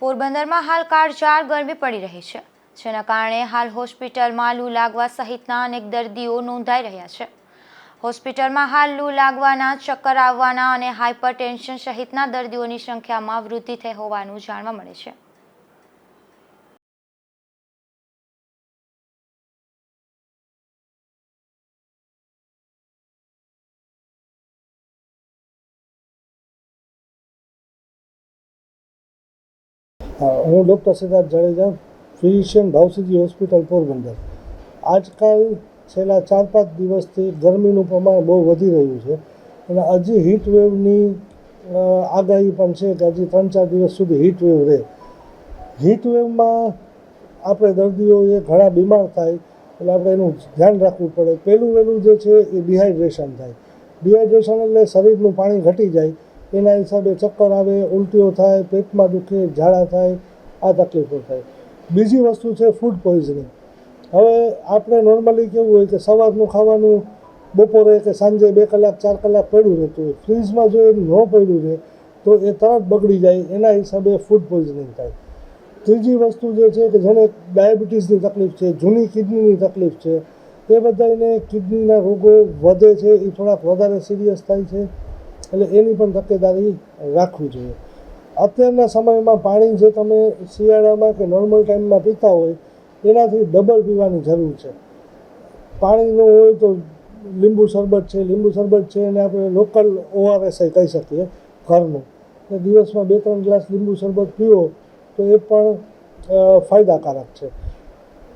પોરબંદરમાં હાલ કાળઝાળ ગરમી પડી રહી છે, જેના કારણે હાલ હોસ્પિટલમાં લૂ લાગવા સહિતના અનેક દર્દીઓ નોંધાઈ રહ્યા છે. હોસ્પિટલમાં હાલ લૂ લાગવાના, ચક્કર આવવાના અને હાઇપરટેન્શન સહિતના દર્દીઓની સંખ્યામાં વૃદ્ધિ થઈ હોવાનું જાણવા મળે છે. હા, હું ડૉક્ટર સિદ્ધાર્થ જાડેજા ફિઝિશિયન ભાવસીજી હોસ્પિટલ પોરબંદર. આજકાલ છેલ્લા ચાર પાંચ દિવસથી ગરમીનું પ્રમાણ બહુ વધી રહ્યું છે અને હજી હીટ વેવની આગાહી પણ છે કે હજી ત્રણ ચાર દિવસ સુધી હીટ વેવ રહે. હીટવેવમાં આપણે દર્દીઓએ ઘણા બીમાર થાય, એટલે આપણે એનું ધ્યાન રાખવું પડે. પહેલું વહેલું જે છે એ ડિહાઇડ્રેશન થાય. ડિહાઇડ્રેશન એટલે શરીરનું પાણી ઘટી જાય એના હિસાબે ચક્કર આવે, ઉલટીઓ થાય, પેટમાં દુખે, ઝાડા થાય, આ તકલીફો થાય. બીજી વસ્તુ છે ફૂડ પોઈઝનિંગ હવે આપણે નોર્મલી કેવું હોય કે સવારનું ખાવાનું બપોરે કે સાંજે બે કલાક, ચાર કલાક પડ્યું રહેતું હોય. ફ્રીજમાં જો એ ન પડ્યું રહે, તો એ તરત બગડી જાય, એના હિસાબે ફૂડ પોઈઝનિંગ થાય. ત્રીજી વસ્તુ જે છે કે જેને ડાયાબિટીસની તકલીફ છે, જૂની કિડનીની તકલીફ છે, એ બધાને કિડનીના રોગો વધે છે, એ થોડાક વધારે સિરિયસ થાય છે. એટલે એની પણ તકેદારી રાખવી જોઈએ. અત્યારના સમયમાં પાણી જે તમે શિયાળામાં કે નોર્મલ ટાઈમમાં પીતા હોય, એનાથી ડબલ પીવાની જરૂર છે. પાણીનું હોય તો લીંબુ શરબત છે, લીંબુ શરબત છે એને આપણે લોકલ ઓઆરએસ કહી શકીએ, ઘરનું. એટલે દિવસમાં બે ત્રણ ગ્લાસ લીંબુ શરબત પીવો, તો એ પણ ફાયદાકારક છે.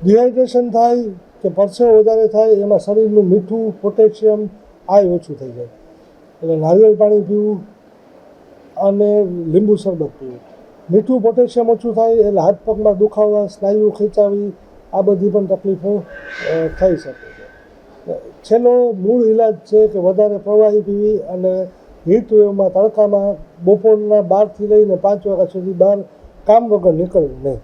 ડિહાઇડ્રેશન થાય કે પરસેવો વધારે થાય, એમાં શરીરનું મીઠું પોટેશિયમ આ ઓછું થઈ જાય. એટલે નારિયેળ પાણી પીવું અને લીંબુ શરબત પીવું. મીઠું, પોટેશિયમ ઓછું થાય, એટલે હાથ પગમાં દુખાવા, સ્નાયુ ખેંચાવી, આ બધી પણ તકલીફો થઈ શકે છે. છેલ્લો મૂળ ઇલાજ છે કે વધારે પ્રવાહી પીવી અને હીટ વેવમાં તડકામાં બપોરના બારથી લઈને પાંચ વાગ્યા સુધી બહાર કામ વગર નીકળવું નહીં.